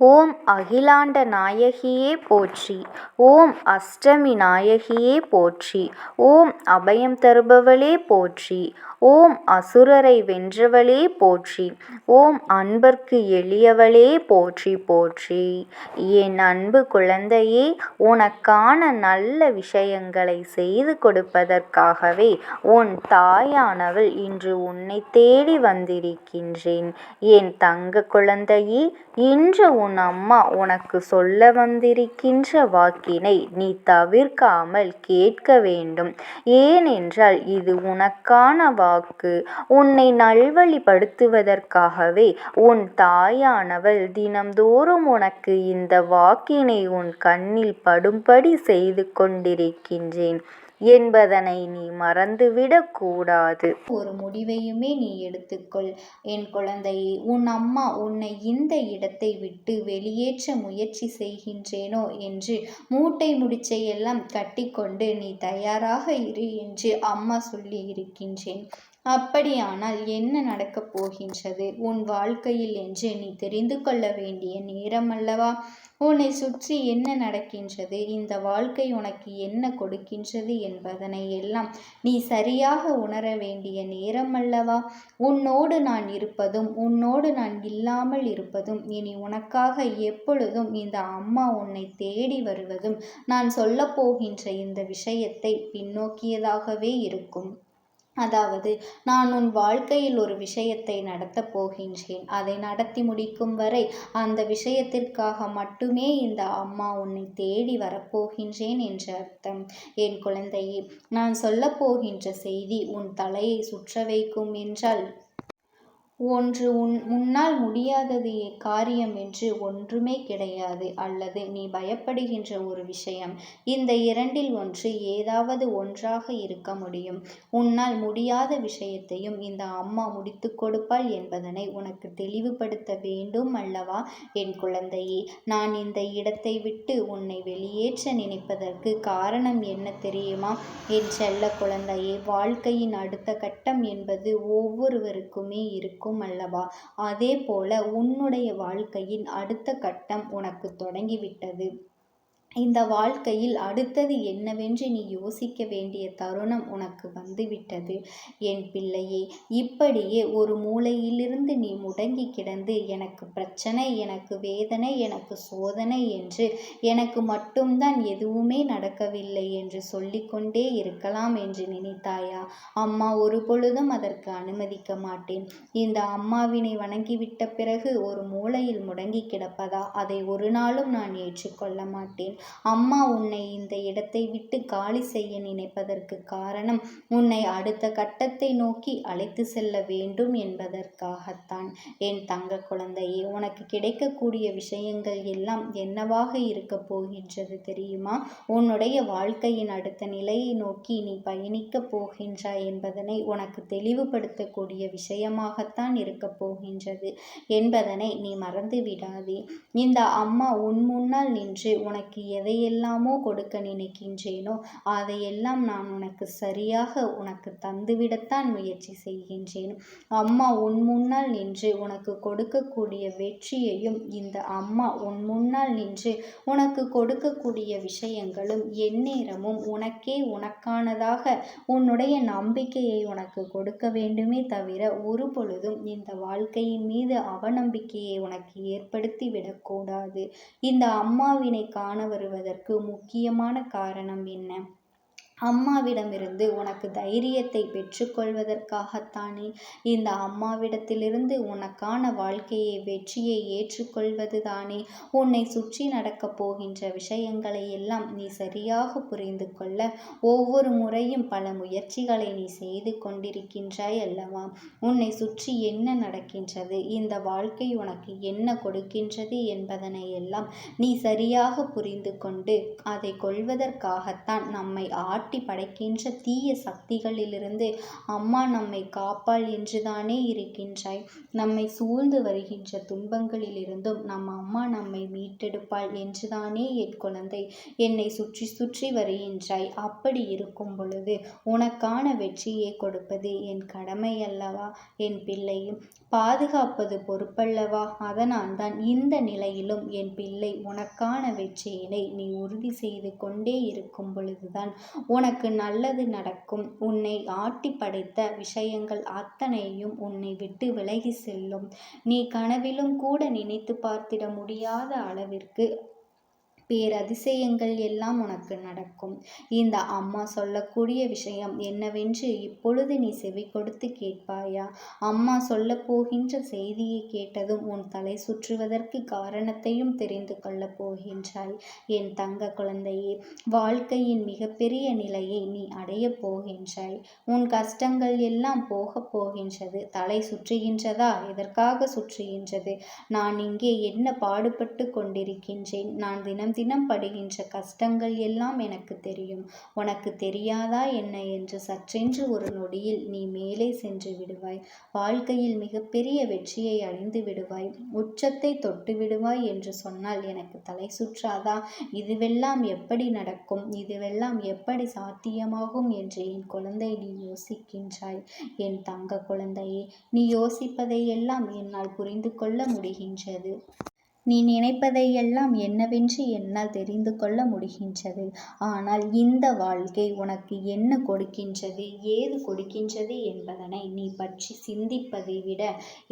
ஓம் அகிலாண்ட நாயகியே போற்றி. ஓம் அஷ்டமி நாயகியே போற்றி. ஓம் அபயம் தருபவளே போற்றி. ஓம் அசுரரை வென்றவளே போற்றி. ஓம் அன்பர்க்கு எளியவளே போற்றி போற்றி. என் அன்பு குழந்தையே உனக்கான நல்ல விஷயங்களை செய்து கொடுப்பதற்காகவே உன் தாயானவள் இன்று உன்னை தேடி வந்திருக்கின்றேன். என் தங்க குழந்தையே இன்று உன் உன் அம்மா உனக்கு சொல்ல வந்திருக்கின்ற வாக்கினை நீ தவிர்க்காமல் கேட்க வேண்டும். ஏனென்றால் இது உனக்கான வாக்கு. உன்னை நல்வழிப்படுத்துவதற்காகவே உன் தாயானவள் தினம்தோறும் உனக்கு இந்த வாக்கினை உன் கண்ணில் படும்படி செய்து கொண்டிருக்கின்றேன். என்பதனை நீ மறந்துவிடக் கூடாது. ஒரு முடிவையுமே நீ எடுத்துக்கொள். என் குழந்தையே உன் அம்மா உன்னை இந்த இடத்தை விட்டு வெளியேற்ற முயற்சி செய்கின்றேனோ என்று மூட்டை முடிச்சையெல்லாம் கட்டிக்கொண்டு நீ தயாராக இரு என்று அம்மா சொல்லி இருக்கின்றேன். அப்படியானால் என்ன நடக்கப் போகின்றது? உன் வாழ்க்கையில் என்று நீ தெரிந்து கொள்ள வேண்டிய நேரம் அல்லவா உன்னை சுற்றி என்ன நடக்கின்றது? இந்த வாழ்க்கை உனக்கு என்ன கொடுக்கின்றது என்பதனை எல்லாம் நீ சரியாக உணர வேண்டிய நேரம் அல்லவா? உன்னோடு நான் இருப்பதும் உன்னோடு நான் இல்லாமல் இருப்பதும் இனி உனக்காக எப்பொழுதும் இந்த அம்மா உன்னை தேடி வருவதும் நான் சொல்லப்போகின்ற இந்த விஷயத்தை பின்னோக்கியதாகவே இருக்கும். அதாவது நான் உன் வாழ்க்கையில் ஒரு விஷயத்தை நடத்தப் போகின்றேன். அதை நடத்தி முடிக்கும் வரை அந்த விஷயத்திற்காக மட்டுமே இந்த அம்மா உன்னை தேடி வரப்போகின்றேன் என்ற அர்த்தம். என் குழந்தையே நான் சொல்லப் போகின்ற செய்தி உன் தலையை சுற்ற வைக்கும் என்றால் ஒன்று உன் உன்னால் முடியாதது காரியம் என்று ஒன்றுமே கிடையாது அல்லது நீ பயப்படுகின்ற ஒரு விஷயம். இந்த இரண்டில் ஒன்று ஏதாவது ஒன்றாக இருக்க முடியும். உன்னால் முடியாத விஷயத்தையும் இந்த அம்மா முடித்து கொடுப்பாள் என்பதனை உனக்கு தெளிவுபடுத்த வேண்டும் அல்லவா என் குழந்தையே? நான் இந்த இடத்தை விட்டு உன்னை வெளியேற்ற நினைப்பதற்கு காரணம் என்ன தெரியுமா? என் செல்ல குழந்தையே வாழ்க்கையின் அடுத்த கட்டம் என்பது ஒவ்வொருவருக்குமே இருக்கும். ஆகும் அல்லவா? அதே போல உன்னுடைய வாழ்க்கையின் அடுத்த கட்டம் உனக்கு தொடங்கிவிட்டது. இந்த வாழ்க்கையில் அடுத்தது என்னவென்று நீ யோசிக்க வேண்டிய தருணம் உனக்கு வந்துவிட்டது. என் பிள்ளையே இப்படியே ஒரு மூலையிலிருந்து நீ முடங்கி கிடந்து எனக்கு பிரச்சனை எனக்கு வேதனை எனக்கு சோதனை என்று எனக்கு மட்டும்தான் எதுவுமே நடக்கவில்லை என்று சொல்லிக்கொண்டே இருக்கலாம் என்று நினைத்தாயா? அம்மா ஒரு பொழுதும் அதற்கு அனுமதிக்க மாட்டேன். இந்த அம்மாவினை வணங்கிவிட்ட பிறகு ஒரு மூலையில் முடங்கி கிடப்பதா? அதை ஒரு நாளும் நான் ஏற்றுக்கொள்ள மாட்டேன். அம்மா உன்னை இந்த இடத்தை விட்டு காலி செய்ய நினைப்பதற்கு காரணம் உன்னை அடுத்த கட்டத்தை நோக்கி அழைத்து செல்ல வேண்டும் என்பதற்காகத்தான். என் தங்க குழந்தையே உனக்கு கிடைக்கக்கூடிய விஷயங்கள் எல்லாம் என்னவாக இருக்கப் போகின்றது தெரியுமா? உன்னுடைய வாழ்க்கையின் அடுத்த நிலையை நோக்கி நீ பயணிக்கப் போகின்றாய் என்பதனை உனக்கு தெளிவுபடுத்தக்கூடிய விஷயமாகத்தான் இருக்கப் போகின்றது என்பதனை நீ மறந்து விடாதே இந்த அம்மா உன் முன்னால் நின்று உனக்கு எதையெல்லாமோ கொடுக்க நினைக்கின்றேனோ அதையெல்லாம் நான் உனக்கு சரியாக உனக்கு தந்துவிடத்தான் முயற்சி செய்கின்றேன். அம்மா உன் முன்னால் நின்று உனக்கு கொடுக்கக்கூடிய வெற்றியையும் இந்த அம்மா உன் முன்னால் நின்று உனக்கு கொடுக்கக்கூடிய விஷயங்களும் எந்நேரமும் உனக்கே உனக்கானதாக உன்னுடைய நம்பிக்கையை உனக்கு கொடுக்க வேண்டுமே தவிர ஒரு பொழுதும் இந்த வாழ்க்கையின் மீது அவநம்பிக்கையை உனக்கு ஏற்படுத்தி விடக்கூடாது இந்த அம்மாவினை காணவர் வருவதற்கு முக்கியமான காரணம் என்ன? அம்மாவிடமிருந்து உனக்கு தைரியத்தை பெற்றுக்கொள்வதற்காகத்தானே? இந்த அம்மாவிடத்திலிருந்து உனக்கான வாழ்க்கையை வெற்றியை ஏற்றுக்கொள்வது தானே உன்னை சுற்றி நடக்கப் போகின்ற விஷயங்களை எல்லாம் நீ சரியாக புரிந்து கொள்ள ஒவ்வொரு முறையும் பல முயற்சிகளை நீ செய்து கொண்டிருக்கின்றாய் அல்லவா? உன்னை சுற்றி என்ன நடக்கின்றது? இந்த வாழ்க்கை உனக்கு என்ன கொடுக்கின்றது என்பதனை எல்லாம் நீ சரியாக புரிந்து கொண்டு அதை கொள்வதற்காகத்தான் நம்மை ஆட் ஆட்டி படைக்கின்ற தீய சக்திகளிலிருந்து அம்மா நம்மை காப்பாள் என்றுதானே இருக்கின்றாய். நம்மை சூழ்ந்து வருகின்ற துன்பங்களிலிருந்தும் நம் அம்மா நம்மை மீட்டெடுப்பாள் என்றுதானே என் குழந்தை. என்னை சுற்றி சுற்றி வருகின்றாய். அப்படி இருக்கும் பொழுது உனக்கான வெற்றியை கொடுப்பது என் கடமை அல்லவா என் பிள்ளையும் பாதுகாப்பது பொறுப்பல்லவா? அதனால்தான் இந்த நிலையிலும் என் பிள்ளை உனக்கான வெற்றியினை நீ உறுதி செய்து கொண்டே இருக்கும் பொழுதுதான் உனக்கு நல்லது நடக்கும். உன்னை ஆட்டி படைத்த விஷயங்கள் அத்தனையும் உன்னை விட்டு விலகி செல்லும். நீ கனவிலும் கூட நினைத்து பார்த்திட முடியாத அளவிற்கு பேரதிசயங்கள் எல்லாம் உனக்கு நடக்கும். இந்த அம்மா சொல்லக்கூடிய விஷயம் என்னவென்று இப்பொழுது நீ செவி கொடுத்து கேட்பாயா? அம்மா சொல்லப் போகின்ற செய்தியை கேட்டதும் உன் தலை சுற்றுவதற்கு காரணத்தையும் தெரிந்து கொள்ளப் போகின்றாய். என் தங்க குழந்தையே வாழ்க்கையின் மிகப்பெரிய நிலையை நீ அடையப் போகின்றாய். உன் கஷ்டங்கள் எல்லாம் போகப் போகின்றது. தலை சுற்றுகின்றதா? எதற்காக சுற்றுகின்றது? நான் இங்கே என்ன பாடுபட்டு கொண்டிருக்கின்றேன்? நான் தினம் தினம் படுகின்ற கஷ்டங்கள் எல்லாம் எனக்கு தெரியும். உனக்கு தெரியாதா என்ன என்று சற்றென்று ஒரு நொடியில் நீ மேலே சென்று விடுவாய். வாழ்க்கையில் மிகப்பெரிய வெற்றியை அடைந்து விடுவாய். உச்சத்தை தொட்டு விடுவாய் என்று சொன்னால் எனக்கு தலை சுற்றாதா? இதுவெல்லாம் எப்படி நடக்கும்? இதுவெல்லாம் எப்படி சாத்தியமாகும் என்று என் குழந்தை நீ யோசிக்கின்றாய். என் தங்க குழந்தையே நீ யோசிப்பதை எல்லாம் என்னால் புரிந்து கொள்ள முடிகின்றது. நீ நினைப்பதையெல்லாம் என்னவென்று என்னால் தெரிந்து கொள்ள முடிகின்றது. ஆனால் இந்த வாழ்க்கை உனக்கு என்ன கொடுக்கின்றது ஏது கொடுக்கின்றது என்பதனை நீ பற்றி சிந்திப்பதை விட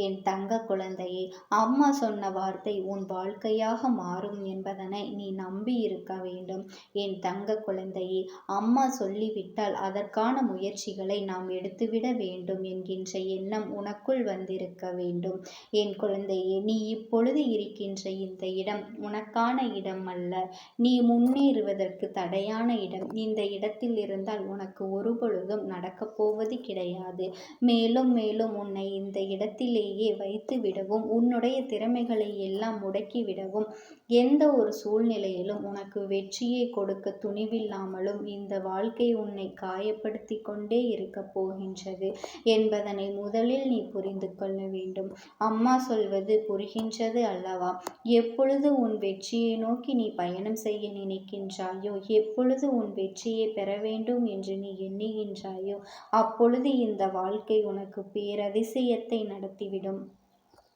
என் தங்க குழந்தையை அம்மா சொன்ன வார்த்தை உன் வாழ்க்கையாக மாறும் என்பதனை நீ நம்பி இருக்க வேண்டும். என் தங்க குழந்தையை அம்மா சொல்லிவிட்டால் அதற்கான முயற்சிகளை நாம் எடுத்துவிட வேண்டும் என்கின்ற எண்ணம் உனக்குள் வந்திருக்க வேண்டும். என் குழந்தையே நீ இப்பொழுது இருக்கின்ற இந்த இடம் உனக்கான இடம் அல்ல. நீ முன்னேறுவதற்கு தடையான இடம். இந்த இடத்தில் இருந்தால் உனக்கு ஒருபொழுதும் நடக்கப் போவது கிடையாது. மேலும் மேலும் உன்னை இந்த இடத்திலேயே வைத்து விடவும் உன்னுடைய திறமைகளை எல்லாம் முடக்கிவிடவும் எந்த ஒரு சூழ்நிலையிலும் உனக்கு வெற்றியை கொடுக்க துணிவில்லாமலும் இந்த வாழ்க்கை உன்னை காயப்படுத்தி கொண்டே இருக்கப் போகின்றது என்பதனை முதலில் நீ புரிந்து கொள்ள வேண்டும். அம்மா சொல்வது புரிகின்றது அல்லவா? எப்பொழுது உன் வெற்றியை நோக்கி நீ பயணம் செய்ய நினைக்கின்றாயோ? எப்பொழுது உன் வெற்றியை பெற வேண்டும் என்று நீ எண்ணுகின்றாயோ? அப்பொழுது இந்த வாழ்க்கை உனக்கு பேரதிசயத்தை நடத்திவிடும்.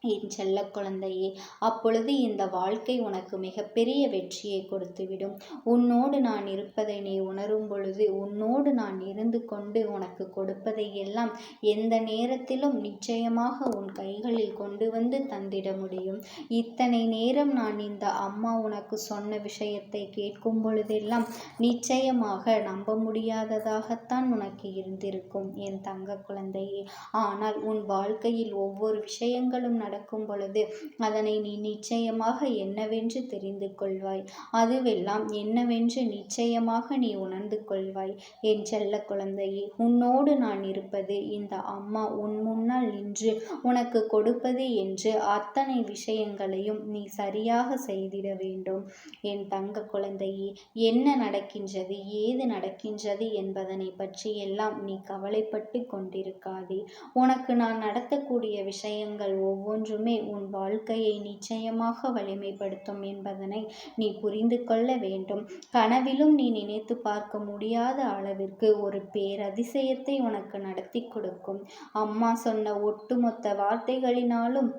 என் செல்ல குழந்தையே அப்பொழுது இந்த வாழ்க்கை உனக்கு மிகப்பெரிய வெற்றியை கொடுத்துவிடும். உன்னோடு நான் இருப்பதை நீ உணரும் பொழுது உன்னோடு நான் இருந்து கொண்டு உனக்கு கொடுப்பதை எல்லாம் எந்த நேரத்திலும் நிச்சயமாக உன் கைகளில் கொண்டு வந்து தந்திட முடியும். இத்தனை நேரம் நான் இந்த அம்மா உனக்கு சொன்ன விஷயத்தை கேட்கும் பொழுதெல்லாம் நிச்சயமாக நம்ப முடியாததாகத்தான் உனக்கு இருந்திருக்கும் என் தங்க குழந்தையே. ஆனால் உன் வாழ்க்கையில் ஒவ்வொரு விஷயங்களும் நடக்கும் பொழுது அதனை நீ நிச்சயமாக என்னவென்று தெரிந்து கொள்வாய். அதுவெல்லாம் என்னவென்று நிச்சயமாக நீ உணர்ந்து கொள்வாய். என் செல்ல குழந்தையே உன்னோடு நான் இருப்பது இந்த அம்மா உன் முன்னால் நின்று உனக்கு கொடுப்பது என்று அத்தனை விஷயங்களையும் நீ சரியாக செய்திட வேண்டும். என் தங்க குழந்தையே என்ன நடக்கின்றது ஏது நடக்கின்றது என்பதனை பற்றியெல்லாம் நீ கவலைப்பட்டு கொண்டிருக்காதே. உனக்கு நான் நடத்தக்கூடிய விஷயங்கள் ஒவ்வொன்றும் ஒவ்வொன்றுமே உன் வாழ்க்கையை நிச்சயமாக வலிமைப்படுத்தும் என்பதனை நீ புரிந்து கொள்ள வேண்டும். கனவிலும் நீ நினைத்து பார்க்க முடியாத அளவிற்கு ஒரு பேரதிசயத்தை உனக்கு நடத்தி கொடுக்கும். அம்மா சொன்ன ஒட்டுமொத்த வார்த்தைகளினாலும்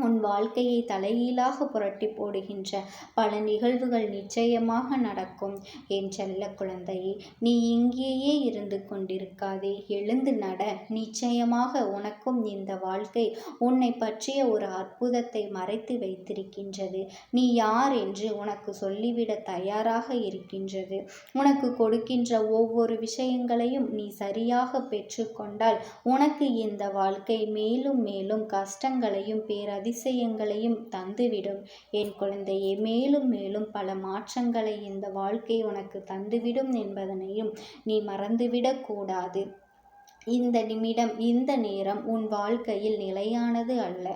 உன் வாழ்க்கையை தலைகீழாக புரட்டி போடுகின்ற பல நிகழ்வுகள் நிச்சயமாக நடக்கும். என் செல்ல குழந்தையே நீ இங்கேயே இருந்து கொண்டிருக்காதே. எழுந்து நட. நிச்சயமாக உனக்கும் இந்த வாழ்க்கை உன்னை பற்றிய ஒரு அற்புதத்தை மறைத்து வைத்திருக்கின்றது. நீ யார் என்று உனக்கு சொல்லிவிட தயாராக இருக்கின்றது. உனக்கு கொடுக்கின்ற ஒவ்வொரு விஷயங்களையும் நீ சரியாக பெற்றுக்கொண்டால் உனக்கு இந்த வாழ்க்கை மேலும் மேலும் கஷ்டங்களையும் பேரதி அதிசயங்களையும் தந்துவிடும். என் குழந்தையே மேலும் மேலும் பல மாற்றங்களை இந்த வாழ்க்கை உனக்கு தந்துவிடும் என்பதனையும் நீ மறந்துவிடக்கூடாது இந்த நிமிடம் இந்த நேரம் உன் வாழ்க்கையில் நிலையானது அல்ல.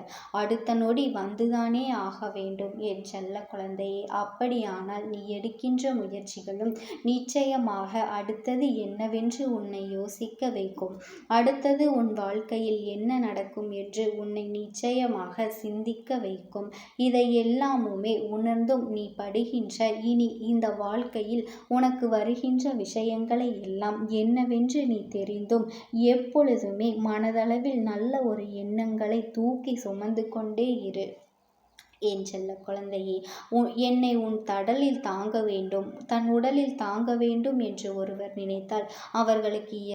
அடுத்த நொடி வந்துதானே ஆக வேண்டும். என் செல்ல குழந்தையே அப்படியானால் நீ எடுக்கின்ற முயற்சிகளும் நிச்சயமாக அடுத்தது என்னவென்று உன்னை யோசிக்க வைக்கும். அடுத்தது உன் வாழ்க்கையில் என்ன நடக்கும் என்று உன்னை நிச்சயமாக சிந்திக்க வைக்கும். இதை எல்லாமுமே உணர்ந்தும் நீ படுகின்ற இனி இந்த வாழ்க்கையில் உனக்கு வருகின்ற விஷயங்களை எல்லாம் என்னவென்று நீ தெரிந்தும் எப்பொழுதுமே மனதளவில் நல்ல ஒரு எண்ணங்களை தூக்கி சுமந்து கொண்டே இரு. என் செல்ல குழந்தையே உன் என்னை உன் தடலில் தாங்க வேண்டும். தன் உடலில் தாங்க வேண்டும் என்று ஒருவர் நினைத்தால் அவர்களுக்கு